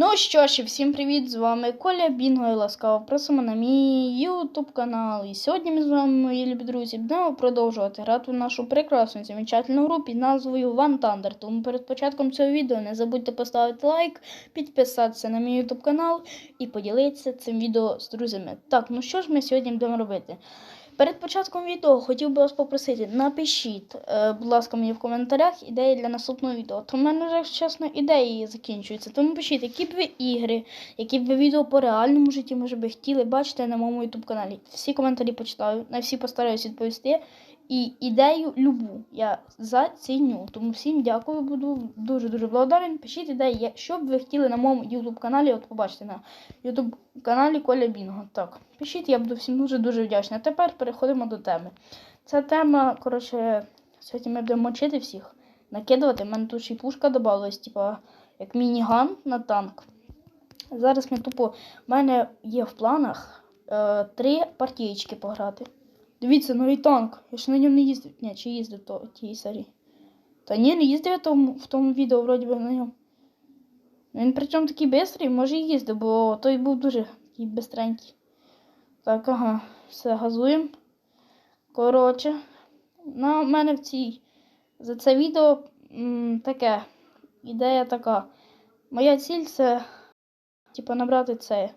Ну що ж, всім привіт! З вами Коля Бінго і ласкаво просимо на мій YouTube канал. І сьогодні ми з вами, мої любі друзі, будемо продовжувати грати в нашу прекрасну замечательну гру під назвою One Thunder. Тому перед початком цього відео не забудьте поставити лайк, підписатися на мій YouTube канал і поділитися цим відео з друзями. Так, ну що ж ми сьогодні будемо робити? Перед початком відео хотів би вас попросити, напишіть, е, будь ласка, мені в коментарях ідеї для наступного відео. То в мене вже, чесно, ідеї закінчуються. Тому пишіть, які б ви ігри, які б ви відео по реальному житті, може би хотіли бачити на моєму YouTube каналі. Всі коментарі почитаю, на всі постараюсь відповісти. І ідею любу я заціню. Тому всім дякую, буду дуже-дуже благодарен. Пишіть ідеї, що б ви хотіли на моєму YouTube каналі, от побачите на YouTube каналі Коля Бінго. Так, пишіть, я буду всім дуже-дуже вдячна. Тепер переходимо до теми. Ця тема, коротше, сьогодні ми будемо мочити всіх, накидувати. У мене тут ще й пушка додалась, типа як мініган на танк. Зараз ми тупо. У мене є в планах е, три партієчки пограти. Дивіться, новий танк. Я ж на ньому не їздив. Ні, чи їздив то тієї серії. Та ні, не їздив я тому, в тому відео, вроді би, на ньому. Він причому такий бистрий, може і їздив, бо той був дуже такий бистренький. Так, ага, все, газуємо. Коротше, на мене в цій за це відео м, таке. Ідея така. Моя ціль це, типу, набрати це.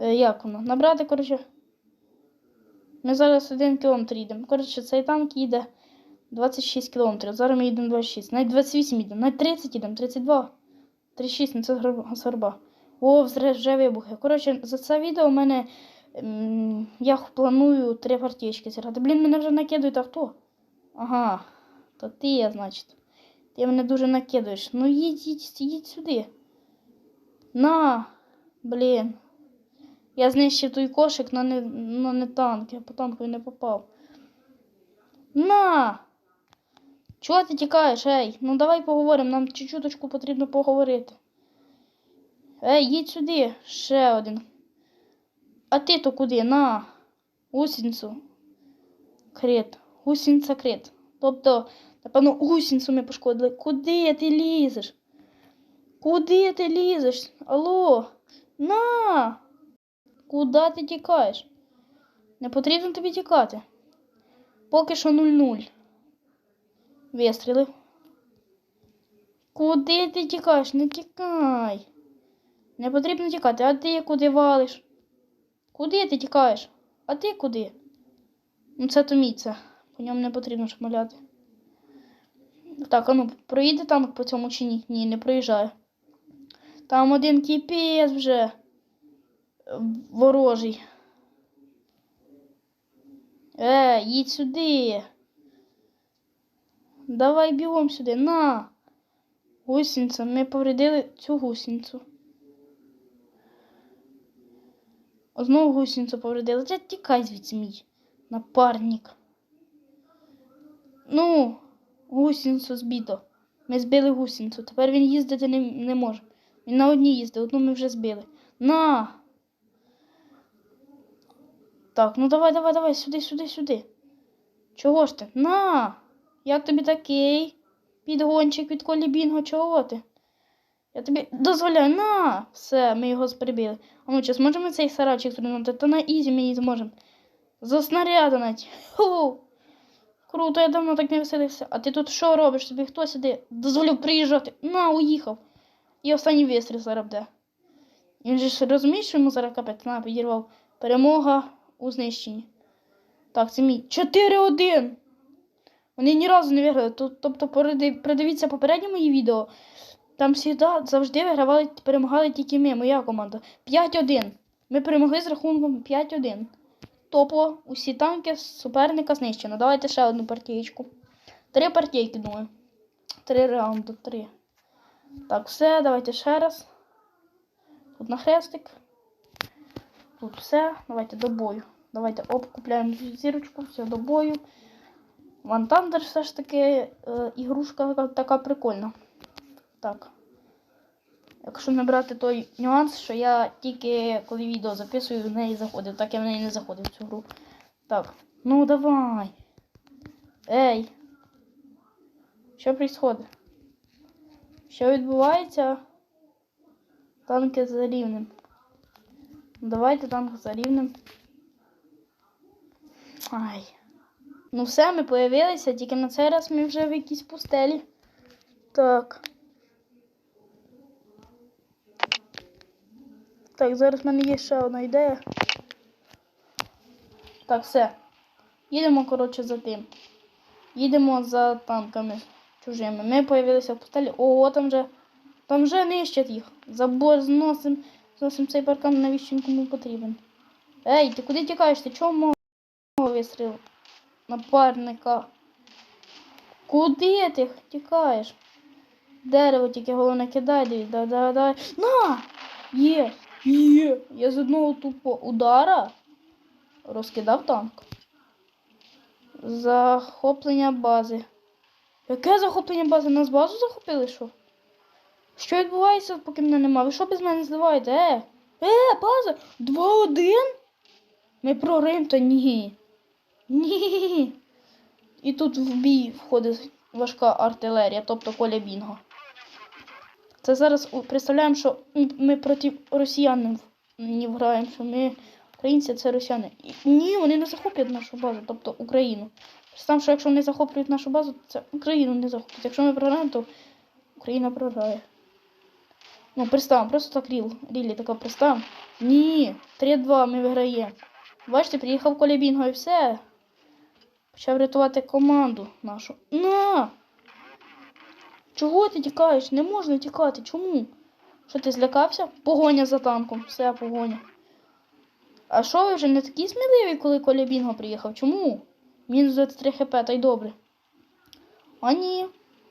Е, як воно? Набрати, коротше. Ми зараз один кілометр їдемо. Коротше, цей танк їде 26 кілометрів. Зараз ми їдемо 26. Навіть 28 їдемо, навіть 30 їдемо, 32. 36, ну це горба. О, вже, вибухи. Коротше, за це відео у мене я планую три партійки зіграти. Блін, мене вже накидують, а хто? Ага, то ти я, значить. Ти мене дуже накидуєш. Ну їдь, їдь, їдь сюди. На, блін. Я знищив той кошик, але не, но не танк. Я по танку не попав. На! Чого ти тікаєш, ей? Ну давай поговоримо, нам чуть-чуточку потрібно поговорити. Ей, їдь сюди, ще один. А ти то куди? На, гусінцю. Крит. Гусінця крит. Тобто, напевно, гусінцю ми пошкодили. Куди ти лізеш? Куди ти лізеш? Алло? На! Куди ти тікаєш? Не потрібно тобі тікати. Поки що 0-0. Вистрілив. Куди ти тікаєш? Не тікай. Не потрібно тікати. А ти куди валиш? Куди ти тікаєш? А ти куди? Ну це томіться. По ньому не потрібно шмаляти. Так, а ну, проїде танк по цьому чи ні? Ні, не проїжджає. Там один кіпець вже ворожий. Е, їдь сюди. Давай бігом сюди. На. Гусінця. Ми повредили цю гусінцю. Знову гусінцю повредили. Це тікай звідси мій напарник. Ну, гусінцю збито. Ми збили гусінцю. Тепер він їздити не, не може. Він на одній їздить, одну ми вже збили. На! Так, ну давай, давай, давай, сюди, сюди, сюди. Чого ж ти? На! Як тобі такий? Підгончик від колі Бінго, чого ти? Я тобі дозволяю, на! Все, ми його прибили. А ну, чи зможемо цей сарачик зруйнувати? Та на ізі ми не зможемо. За снаряда навіть. Круто, я давно так не веселився. А ти тут що робиш? Тобі хто сюди? Дозволив приїжджати. На, уїхав. І останній вистріл зараз буде. Він же ж розуміє, що йому зараз капець на підірвав. Перемога у знищенні. Так, це мій 4-1. Вони ні разу не виграли. Тобто, придивіться попереднє мої відео. Там завжди, завжди вигравали, перемагали тільки ми, моя команда. 5-1. Ми перемогли з рахунком 5-1. Топово, усі танки суперника знищено. Давайте ще одну партієчку. Три партійки, думаю. Три раунди, три. Так, все, давайте ще раз. Тут на хрестик. Тут все. Давайте до бою. Давайте оп, купляємо зірочку, все до бою. One Thunder все ж таки е, ігрушка така прикольна. Так. Якщо не брати той нюанс, що я тільки коли відео записую, в неї заходив. Так я в неї не заходив в цю гру. Так, ну давай. Ей. Що відбувається? Що відбувається? Танки за рівнем. Давайте танк за рівнем. Ай. Ну все, ми появилися, тільки на цей раз ми вже в якійсь пустелі. Так. Так, зараз в мене є ще одна ідея. Так, все. Їдемо, коротше, за тим. Їдемо за танками чужими. Ми появилися в пустелі. Ого, там вже. Там вже нищать їх. Забор зносим. Зносим цей паркан, навіщо він кому потрібен. Ей, ти куди тікаєш? Ти чого мого вистрілив? Напарника. Куди ти тікаєш? Дерево тільки головне кидай, дивись, да, да, да. На! Є! Є! Я з одного тупо удара розкидав танк. Захоплення бази. Яке захоплення бази? Нас базу захопили, що? Що відбувається, поки мене нема? Ви що без мене зливаєте? Е? Е, база! 2-1? Ми програємо, то ні. Ні. І тут в бій входить важка артилерія, тобто Коля Бінго. Це зараз представляємо, що ми проти росіян не граємо, що ми українці це росіяни. І- Ні, вони не захоплять нашу базу, тобто Україну. Представ, що якщо вони захоплюють нашу базу, це Україну не захоплять. Якщо ми програємо, то Україна програє. Ну, представ, просто так ріл. Рілі така представ. Ні, 3-2 ми виграємо. Бачите, приїхав Коля Бінго і все. Почав рятувати команду нашу. На! Чого ти тікаєш? Не можна тікати. Чому? Що ти злякався? Погоня за танком. Все, погоня. А що ви вже не такі сміливі, коли Коля Бінго приїхав? Чому? Мінус 23 хп, та й добре. А ні.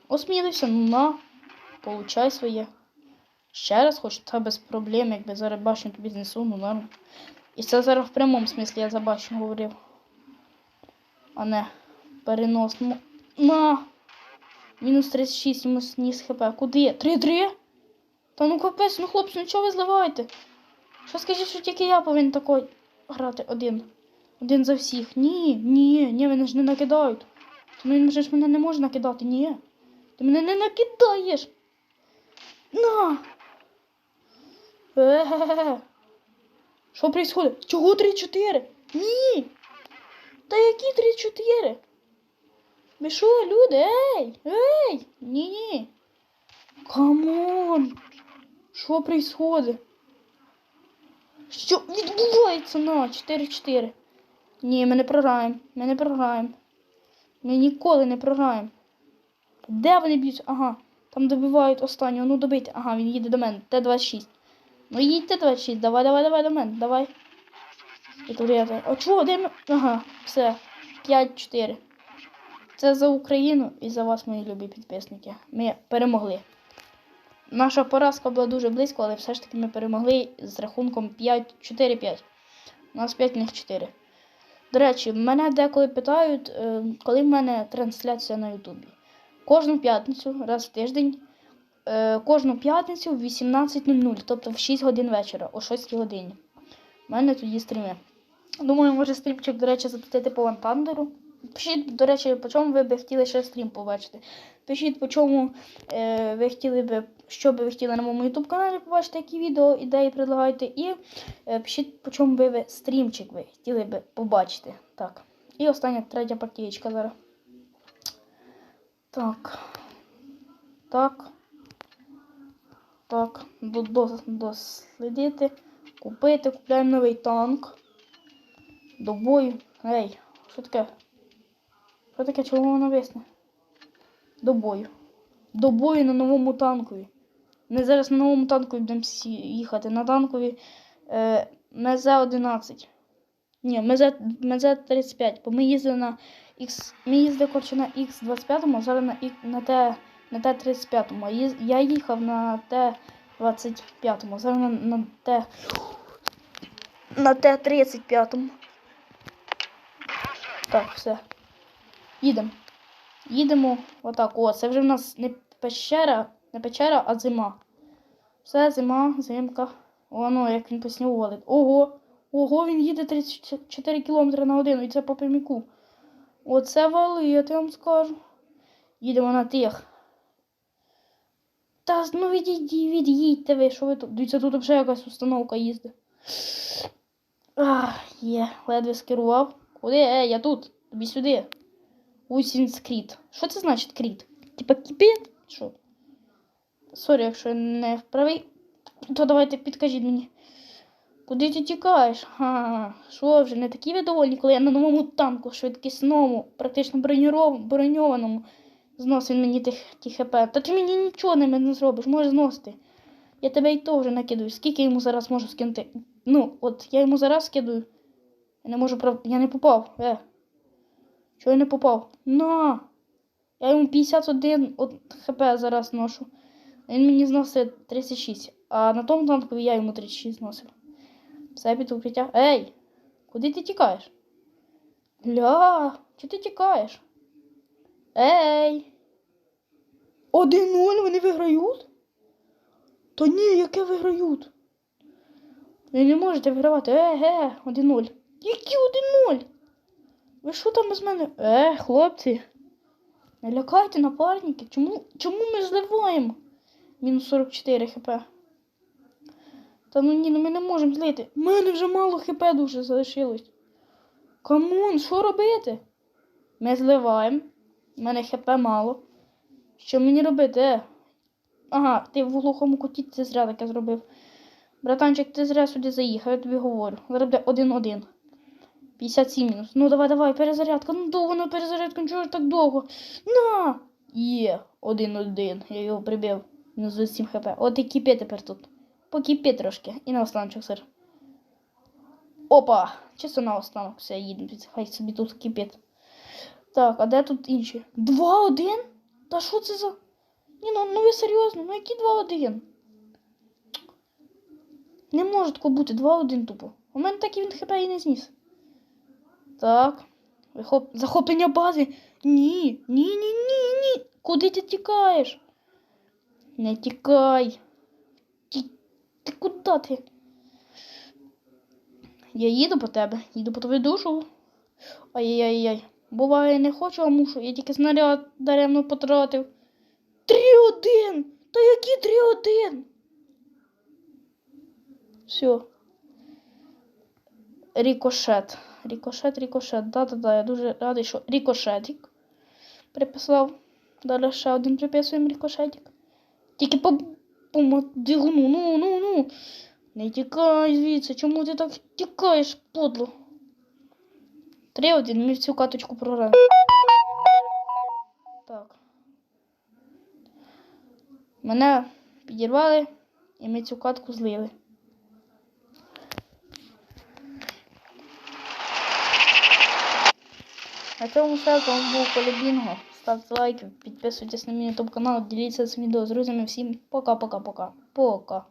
Осмілився, ну на. Получай своє. Ще раз хочу, та без проблем, якби зараз башню тобі знесу, ну норм. І це зараз в прямому смислі я за башню говорив. А не переносно. На! Мінус 36, йому сніс хп. Куди? 3-3? Та ну капець, ну хлопці, ну чого ви зливаєте? Що скажіть, що тільки я повинен такой грати один. Один за всіх. Ні, ні, ні, мене ж не накидають. Ну, ж мене не можеш накидати, ні. Ти мене не накидаєш. На! Е-ге-ге. Що происходит? Чого 3-4? Ні! Та які 3-4? Ви що, люди? Ей! Ей! Ні-ні! Камон! Що происходит? Що відбувається на 4-4? Ні, ми не програємо. Ми не програємо. Ми ніколи не програємо. Де вони б'ють? Ага. Там добивають останнього. Ну добийте. Ага, він їде до мене. Т-26. Ну їдь Т-26. Давай, давай, давай до мене. Давай. І тут. А чого? Ми? Ага, все. 5-4. Це за Україну і за вас, мої любі підписники. Ми перемогли. Наша поразка була дуже близько, але все ж таки ми перемогли з рахунком 5-4-5. У нас 5 них 4. До речі, мене деколи питають, е, коли в мене трансляція на Ютубі. Кожну п'ятницю, раз в тиждень, кожну п'ятницю в 18.00, тобто в 6 годин вечора, о 6 годині. У мене тоді стріми. Думаю, може стрімчик, до речі, запустити по Вантандеру. Пишіть, до речі, по чому ви би хотіли ще стрім побачити. Пишіть, по чому е, ви хотіли би, що би ви хотіли на моєму YouTube каналі побачити, які відео, ідеї предлагайте. І е, пишіть, по чому би ви стрімчик ви хотіли би побачити. Так. І остання третя партієчка зараз. Так. Так. Так. До- до- Дослідити. Купити. Купляємо новий танк. До бою. Ей, що таке? Що таке, чого воно висне? До бою. До бою на новому танкові. Ми зараз на новому танкові будемо їхати. На танкові е, МЗ-11. Ні, МЗ-35. Бо ми їздили на X. Ми їздили коротше на X25, а зараз на, на, Т, на Т-35. Я їхав на Т-25, а зараз на, на Т. На Т-35. Так, все. Їдемо. Їдемо отак. О, це вже в нас не пещера, не печера, а зима. Все, зима, зимка. Воно, як він по снігу валить. Ого! Ого, він їде 34 км на годину, і це по пряміку. Оце вали, я вам скажу. Їдемо на тих. Та ну відійдіть, від'їдьте ви, що ви тут? Дивіться, тут вже якась установка їздить. Ах, є, ледве скерував. Куди? Е, я тут. Тобі сюди. Усінс Кріт. Що це значить кріт? Типа кіпіт? Що? Сорі, якщо я не вправий, то давайте підкажіть мені. Куди ти тікаєш? Ха, що вже не такі ви довольні, коли я на новому танку, швидкісному, практично броньоров- броньованому, зносив мені тих, ті хп. Та ти мені нічого не, не зробиш, можеш зносити. Я тебе і то вже накидаю. Скільки йому зараз можу скинути? Ну, от я йому зараз скидаю. Я не можу прав... Я не попав. Е. Чого я не попав? На! Я йому 51 от хп зараз ношу. Він мені зносить 36. А на тому танку я йому 36 зносив. Все під укриття. Ей! Куди ти тікаєш? Ля, чи ти тікаєш? Ей! 1-0 вони виграють? Та ні, яке виграють? Ви не можете вигравати. Е-ге, 1-0. Які 1-0? Ви що там без мене? Е, хлопці. Не лякайте напарники. Чому, чому ми зливаємо? Мінус 44 хп. Та ну ні, ну ми не можемо злити. У мене вже мало хп дуже залишилось. Камон, що робити? Ми зливаємо. У мене хп мало. Що мені робити? Е? Ага, ти в глухому куті це зря таке зробив. Братанчик, ти зря сюди заїхав, я тобі говорю. Зараз буде 1-1. 57 мінус. Ну давай, давай, перезарядка. Ну довго на перезарядку, чого ж так довго? На! Є, 1-1. Я його прибив. Мінус 27 хп. От і кипи тепер тут. Покипи трошки. І на останочок сир. Опа! Чисто на останок все їде. Хай собі тут кипить. Так, а де тут інші? 2-1? Та що це за. Ні, ну, ну ви серйозно, ну які 2-1? Не може такого бути 2-1 тупо. У мене так і він хп і не зніс. Так. Вихоп... Захоплення бази. Ні, ні, ні, ні, ні. Куди ти тікаєш? Не тікай. Ти, ти куди ти? Я їду по тебе, їду по твою душу. Ай-яй-яй. Буває, не хочу, а мушу. Я тільки снаряд даремно потратив. 3-1! Та які 3-1? Все. Рікошет. Рікошет, рікошет. Да-да-да, я дуже радий, що рікошетик приписав. Далі ще один приписуємо рікошетик. Тільки по, по двигуну. Ну, ну, ну. Не тікай звідси. Чому ти так тікаєш, подло? 3-1, ми в цю каточку програли. Так. Мене підірвали, і ми цю катку злили. На цьому все. З вами був Коля Бінго. Ставте лайки, підписуйтесь на мій ютуб канал, діліться цим відео з друзями. Всім пока-пока-пока. Пока.